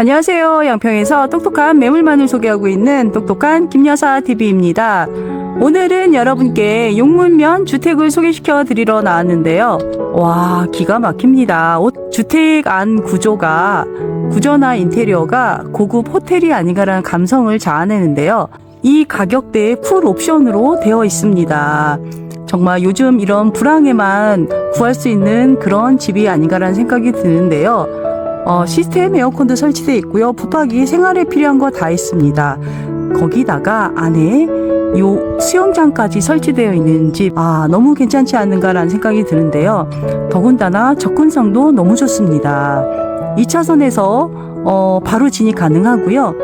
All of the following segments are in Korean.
안녕하세요. 양평에서 똑똑한 매물만을 소개하고 있는 똑똑한 김여사 TV입니다. 오늘은 여러분께 용문면 주택을 소개시켜 드리러 나왔는데요. 와, 기가 막힙니다. 옷- 주택 안 구조가, 구조나 인테리어가 고급 호텔이 아닌가라는 감성을 자아내는데요. 이 가격대에 풀 옵션으로 되어 있습니다. 정말 요즘 이런 불황에만 구할 수 있는 그런 집이 아닌가라는 생각이 드는데요. 어, 시스템 에어컨도 설치되어 있고요. 붙박이 생활에 필요한 거 다 있습니다. 거기다가 안에 요 수영장까지 설치되어 있는 집, 아, 너무 괜찮지 않는가라는 생각이 드는데요. 더군다나 접근성도 너무 좋습니다. 2차선에서 어, 바로 진입 가능하고요.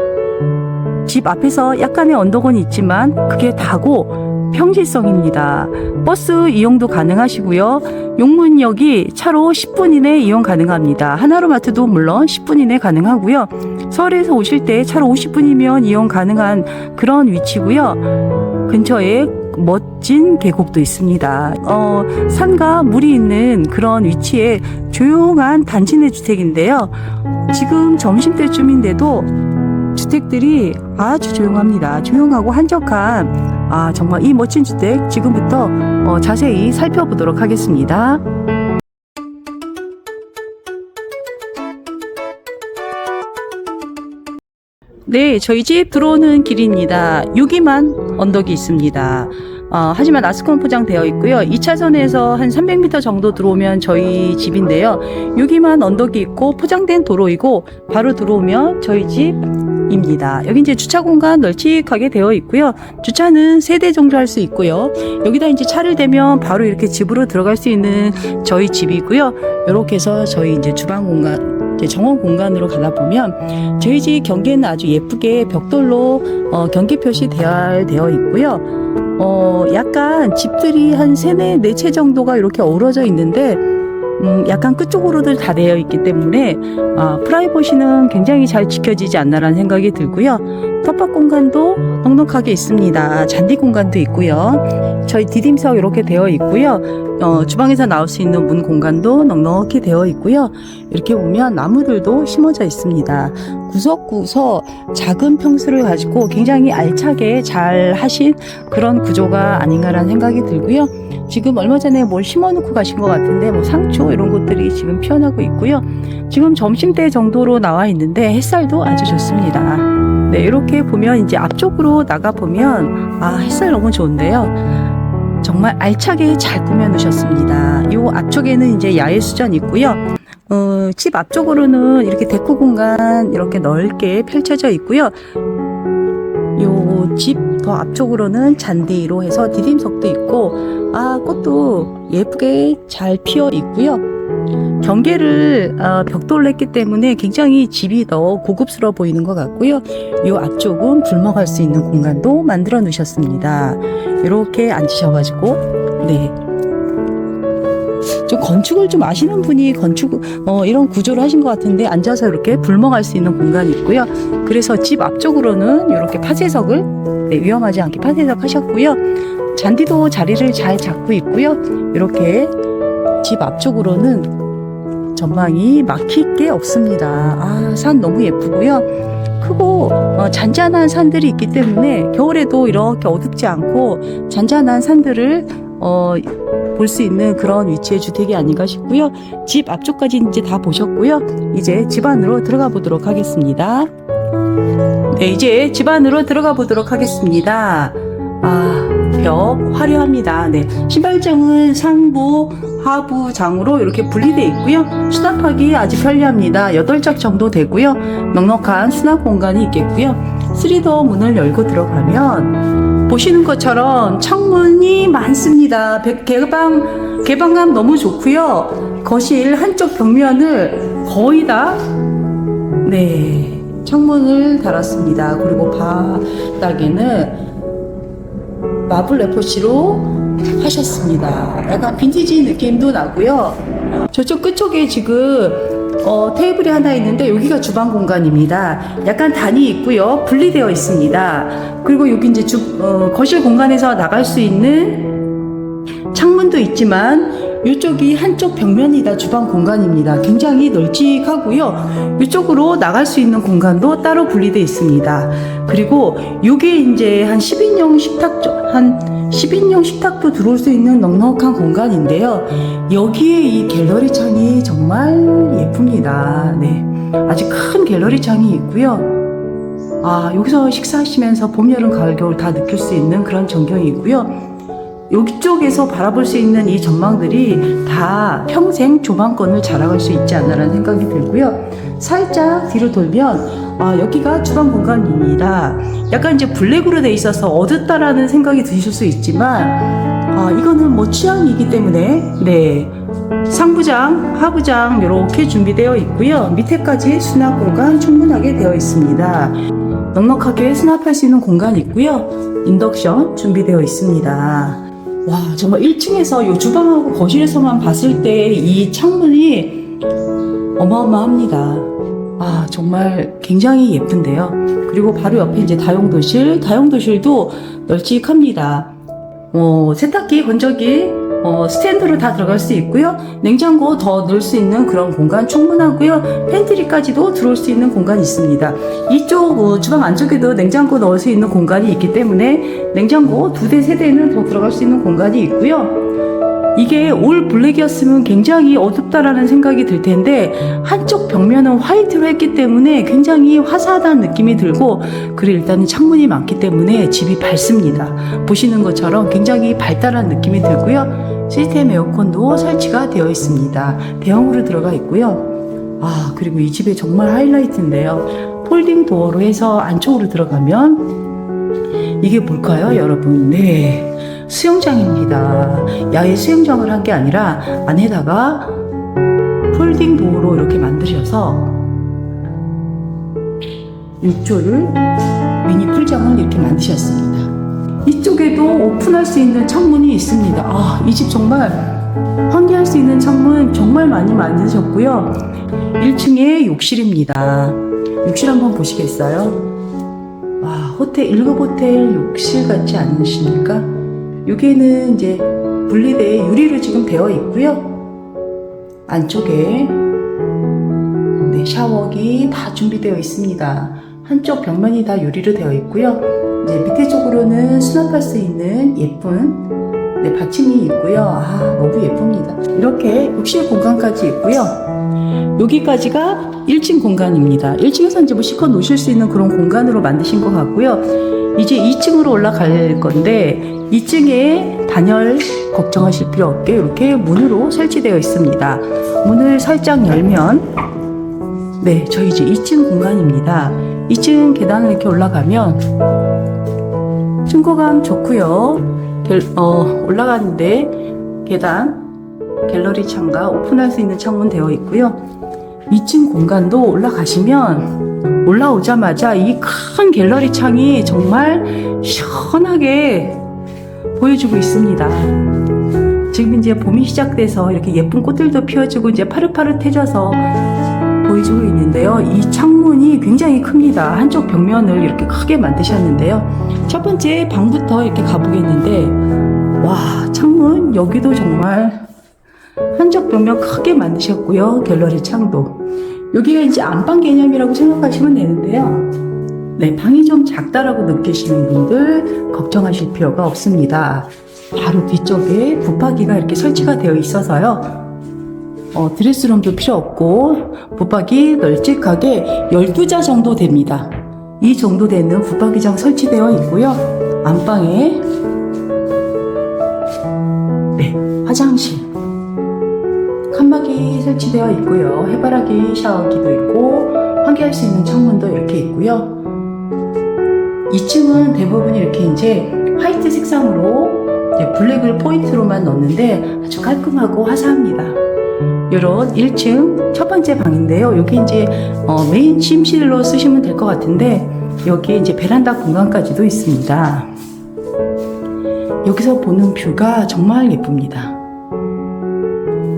집 앞에서 약간의 언덕은 있지만 그게 다고 평지성입니다. 버스 이용도 가능하시고요. 용문역이 차로 10분 이내 이용 가능합니다. 하나로마트도 물론 10분 이내 가능하고요. 서울에서 오실 때 차로 50분이면 이용 가능한 그런 위치고요. 근처에 멋진 계곡도 있습니다. 어, 산과 물이 있는 그런 위치에 조용한 단지 내 주택인데요. 지금 점심때쯤인데도 주택들이 아주 조용합니다. 조용하고 한적한 아 정말 이 멋진 주택 지금부터 어, 자세히 살펴보도록 하겠습니다. 네, 저희 집 들어오는 길입니다. 여기만 언덕이 있습니다. 어, 하지만 아스콘 포장되어 있고요. 2차선에서 한 300m 정도 들어오면 저희 집인데요. 여기만 언덕이 있고 포장된 도로이고 바로 들어오면 저희 집 입니다. 여기 이제 주차 공간 널찍하게 되어 있고요. 주차는 세대 정도 할 수 있고요. 여기다 이제 차를 대면 바로 이렇게 집으로 들어갈 수 있는 저희 집이고요. 이렇게 해서 저희 이제 주방 공간 이제 정원 공간으로 가다 보면 저희 집 경계는 아주 예쁘게 벽돌로 어, 경계 표시 되어 있고요. 어, 약간 집들이 한 세네 네 채 정도가 이렇게 어우러져 있는데 음, 약간 끝쪽으로들 다 되어 있기 때문에 아, 프라이버시는 굉장히 잘 지켜지지 않나라는 생각이 들고요. 텃밭 공간도 넉넉하게 있습니다. 잔디 공간도 있고요. 저희 디딤석 이렇게 되어 있고요. 어, 주방에서 나올 수 있는 문 공간도 넉넉히 되어 있고요. 이렇게 보면 나무들도 심어져 있습니다. 구석구석 작은 평수를 가지고 굉장히 알차게 잘 하신 그런 구조가 아닌가라는 생각이 들고요. 지금 얼마 전에 뭘 심어놓고 가신 것 같은데 뭐 상추 이런 것들이 지금 피어나고 있고요. 지금 점심때 정도로 나와 있는데 햇살도 아주 좋습니다. 네, 이렇게 보면 이제 앞쪽으로 나가 보면 아 햇살 너무 좋은데요. 정말 알차게 잘 꾸며 놓으셨습니다. 이 앞쪽에는 이제 야외 수전 있고요. 어, 집 앞쪽으로는 이렇게 데코 공간 이렇게 넓게 펼쳐져 있고요. 요 집 더 앞쪽으로는 잔디로 해서 디딤석도 있고 아 꽃도 예쁘게 잘 피어 있고요. 경계를 어, 벽돌로 했기 때문에 굉장히 집이 더 고급스러워 보이는 것 같고요. 요 앞쪽은 불 먹을 수 있는 공간도 만들어 놓으셨습니다. 이렇게 앉으셔가지고 네. 좀 건축을 좀 아시는 분이 건축 어, 이런 구조를 하신 것 같은데 앉아서 이렇게 불멍할 수 있는 공간이 있고요. 그래서 집 앞쪽으로는 이렇게 파쇄석을 네, 위험하지 않게 파쇄석 하셨고요. 잔디도 자리를 잘 잡고 있고요. 이렇게 집 앞쪽으로는 전망이 막힐 게 없습니다. 아, 산 너무 예쁘고요. 크고 어, 잔잔한 산들이 있기 때문에 겨울에도 이렇게 어둡지 않고 잔잔한 산들을 어, 볼 수 있는 그런 위치의 주택이 아닌가 싶고요. 집 앞쪽까지 이제 다 보셨고요. 이제 집 안으로 들어가 보도록 하겠습니다. 네, 이제 집 안으로 들어가 보도록 하겠습니다. 아, 벽 화려합니다. 네, 신발장은 상부, 하부 장으로 이렇게 분리되어 있고요. 수납하기 아주 편리합니다. 8짝 정도 되고요. 넉넉한 수납 공간이 있겠고요. 3더 문을 열고 들어가면 보시는 것처럼 창문이 많습니다. 백- 개방, 개방감 너무 좋고요. 거실 한쪽 벽면을 거의 다, 네, 창문을 달았습니다. 그리고 바닥에는 마블 레포시로 하셨습니다. 약간 빈티지 느낌도 나고요. 저쪽 끝쪽에 지금 어, 테이블이 하나 있는데 여기가 주방 공간입니다. 약간 단이 있고요. 분리되어 있습니다. 그리고 여기 이제 주, 어, 거실 공간에서 나갈 수 있는 창문도 있지만 이쪽이 한쪽 벽면이 다 주방 공간입니다. 굉장히 널찍하고요. 이쪽으로 나갈 수 있는 공간도 따로 분리되어 있습니다. 그리고 이게 이제 한 10인용 식탁, 조- 한 10인용 식탁도 들어올 수 있는 넉넉한 공간인데요. 여기에 이 갤러리 창이 정말 예쁩니다. 네. 아주 큰 갤러리 창이 있고요. 아, 여기서 식사하시면서 봄, 여름, 가을, 겨울 다 느낄 수 있는 그런 전경이고요. 여기 쪽에서 바라볼 수 있는 이 전망들이 다 평생 조망권을 자랑할 수 있지 않나라는 생각이 들고요. 살짝 뒤로 돌면 아, 여기가 주방 공간입니다. 약간 이제 블랙으로 돼 있어서 어둡다라는 생각이 드실 수 있지만 아, 이거는 뭐 취향이기 때문에 네. 상부장, 하부장 이렇게 준비되어 있고요. 밑에까지 수납 공간 충분하게 되어 있습니다. 넉넉하게 수납할 수 있는 공간이 있고요. 인덕션 준비되어 있습니다. 와, 정말 1층에서 이 주방하고 거실에서만 봤을 때 이 창문이 어마어마합니다. 아, 정말 굉장히 예쁜데요. 그리고 바로 옆에 이제 다용도실, 다용도실도 널찍합니다. 어, 세탁기, 건조기, 어, 스탠드로 다 들어갈 수 있고요. 냉장고 더 넣을 수 있는 그런 공간 충분하고요. 팬트리까지도 들어올 수 있는 공간이 있습니다. 이쪽 어, 주방 안쪽에도 냉장고 넣을 수 있는 공간이 있기 때문에 냉장고 두 대, 세 대는 더 들어갈 수 있는 공간이 있고요. 이게 올 블랙이었으면 굉장히 어둡다라는 생각이 들 텐데 한쪽 벽면은 화이트로 했기 때문에 굉장히 화사하다는 느낌이 들고 그리고 일단은 창문이 많기 때문에 집이 밝습니다. 보시는 것처럼 굉장히 밝다라는 느낌이 들고요. 시스템 에어컨도 설치가 되어 있습니다. 대형으로 들어가 있고요. 아 그리고 이 집의 정말 하이라이트인데요. 폴딩 도어로 해서 안쪽으로 들어가면 이게 뭘까요, 여러분? 네. 수영장입니다. 야외 수영장을 한 게 아니라 안에다가 폴딩 도어로 이렇게 만드셔서 입조를 미니 풀장을 이렇게 만드셨습니다. 이쪽에도 오픈할 수 있는 창문이 있습니다. 아, 이 집 정말 환기할 수 있는 창문 정말 많이 만드셨고요. 1층에 욕실입니다. 욕실 한번 보시겠어요? 와, 호텔, 1급 호텔 욕실 같지 않으십니까? 여기에는 이제 분리대 유리로 지금 되어 있고요. 안쪽에 네, 샤워기 다 준비되어 있습니다. 한쪽 벽면이 다 유리로 되어 있고요. 이제 밑에 쪽으로는 수납할 수 있는 예쁜 네, 받침이 있고요. 아, 너무 예쁩니다. 이렇게 욕실 공간까지 있고요. 여기까지가 1층 공간입니다. 1층에서 이제 뭐 실컷 놓으실 수 있는 그런 공간으로 만드신 것 같고요. 이제 2층으로 올라갈 건데 2층에 단열 걱정하실 필요 없게 이렇게 문으로 설치되어 있습니다. 문을 살짝 열면 네, 저희 이제 2층 공간입니다. 2층 계단을 이렇게 올라가면 층고감 좋고요. 갤- 어, 올라가는데 계단 갤러리 창과 오픈할 수 있는 창문 되어 있고요. 2층 공간도 올라가시면 올라오자마자 이 큰 갤러리 창이 정말 시원하게 보여주고 있습니다. 지금 이제 봄이 시작돼서 이렇게 예쁜 꽃들도 피어지고 이제 파릇파릇해져서 보여주고 있는데요. 이 창문이 굉장히 큽니다. 한쪽 벽면을 이렇게 크게 만드셨는데요. 첫 번째 방부터 이렇게 가보겠는데, 와, 창문 여기도 정말 한쪽 벽면 크게 만드셨고요. 갤러리 창도. 여기가 이제 안방 개념이라고 생각하시면 되는데요. 네, 방이 좀 작다라고 느끼시는 분들 걱정하실 필요가 없습니다. 바로 뒤쪽에 붙박이가 이렇게 설치가 되어 있어서요. 어, 드레스룸도 필요 없고 붙박이 널찍하게 12자 정도 됩니다. 이 정도 되는 붙박이장 설치되어 있고요. 안방에 네, 화장실 칸막이 설치되어 있고요. 해바라기 샤워기도 있고 환기할 수 있는 창문도 이렇게 있고요. 2층은 대부분 이렇게 이제 화이트 색상으로 블랙을 포인트로만 넣었는데 아주 깔끔하고 화사합니다. 이런 1층 첫 번째 방인데요. 여기 이제 어, 메인 침실로 쓰시면 될 것 같은데 여기에 이제 베란다 공간까지도 있습니다. 여기서 보는 뷰가 정말 예쁩니다.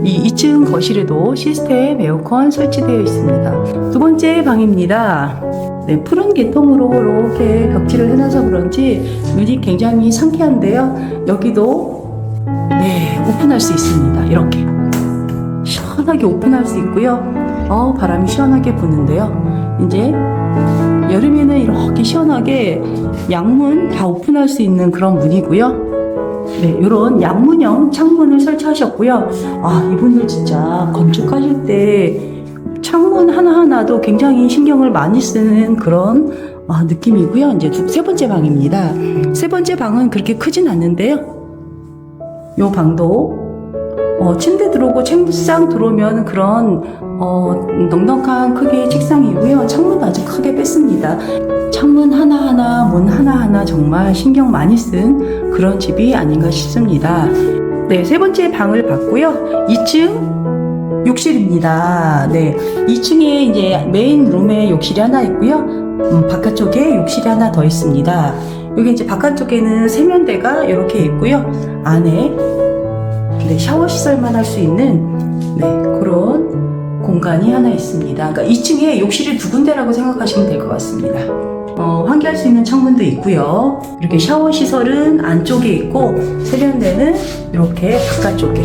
이 2층 거실에도 시스템 에어컨 설치되어 있습니다. 두 번째 방입니다. 네, 푸른 계통으로 이렇게 벽지를 해놔서 그런지 눈이 굉장히 상쾌한데요. 여기도 네, 오픈할 수 있습니다. 이렇게. 시원하게 오픈할 수 있고요. 어, 바람이 시원하게 부는데요. 이제 여름에는 이렇게 시원하게 양문 다 오픈할 수 있는 그런 문이고요. 네, 이런 양문형 창문을 설치하셨고요. 아, 이분들 진짜 건축하실 때 창문 하나하나도 굉장히 신경을 많이 쓰는 그런 아, 느낌이고요. 이제 두- 세 번째 방입니다. 세 번째 방은 그렇게 크진 않는데요. 요 방도 어, 침대 들어오고 책상 들어오면 그런 어, 넉넉한 크기의 책상이고요. 창문도 아주 크게 뺐습니다. 창문 하나하나, 문 하나하나 정말 신경 많이 쓴 그런 집이 아닌가 싶습니다. 네, 세 번째 방을 봤고요. 2층 욕실입니다. 네, 2층에 이제 메인 룸에 욕실이 하나 있고요. 음, 바깥쪽에 욕실이 하나 더 있습니다. 여기 이제 바깥쪽에는 세면대가 이렇게 있고요. 안에 네, 샤워 시설만 할 수 있는 네, 그런 공간이 하나 있습니다. 그러니까 2층에 욕실이 두 군데라고 생각하시면 될 것 같습니다. 어, 환기할 수 있는 창문도 있고요. 이렇게 샤워 시설은 안쪽에 있고 세면대는 이렇게 바깥쪽에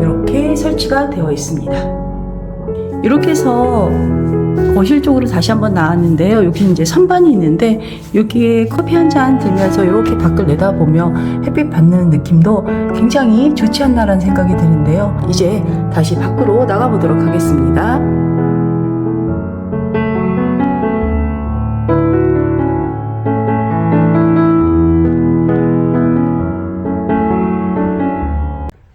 이렇게 설치가 되어 있습니다. 이렇게 해서 거실 쪽으로 다시 한번 나왔는데요. 여기 이제 선반이 있는데 여기에 커피 한 잔 들면서 이렇게 밖을 내다보며 햇빛 받는 느낌도 굉장히 좋지 않나라는 생각이 드는데요. 이제 다시 밖으로 나가보도록 하겠습니다.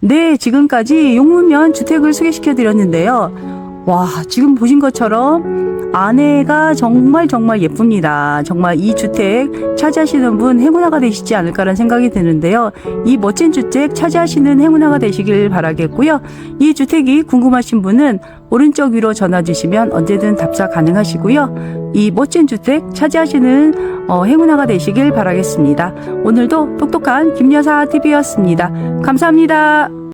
네, 지금까지 용문면 주택을 소개시켜 드렸는데요. 와, 지금 보신 것처럼 안에가 정말 정말 예쁩니다. 정말 이 주택 차지하시는 분 행운아가 되시지 않을까라는 생각이 드는데요. 이 멋진 주택 차지하시는 행운아가 되시길 바라겠고요. 이 주택이 궁금하신 분은 오른쪽 위로 전화 주시면 언제든 답사 가능하시고요. 이 멋진 주택 차지하시는 어, 행운아가 되시길 바라겠습니다. 오늘도 똑똑한 김여사 TV였습니다. 감사합니다.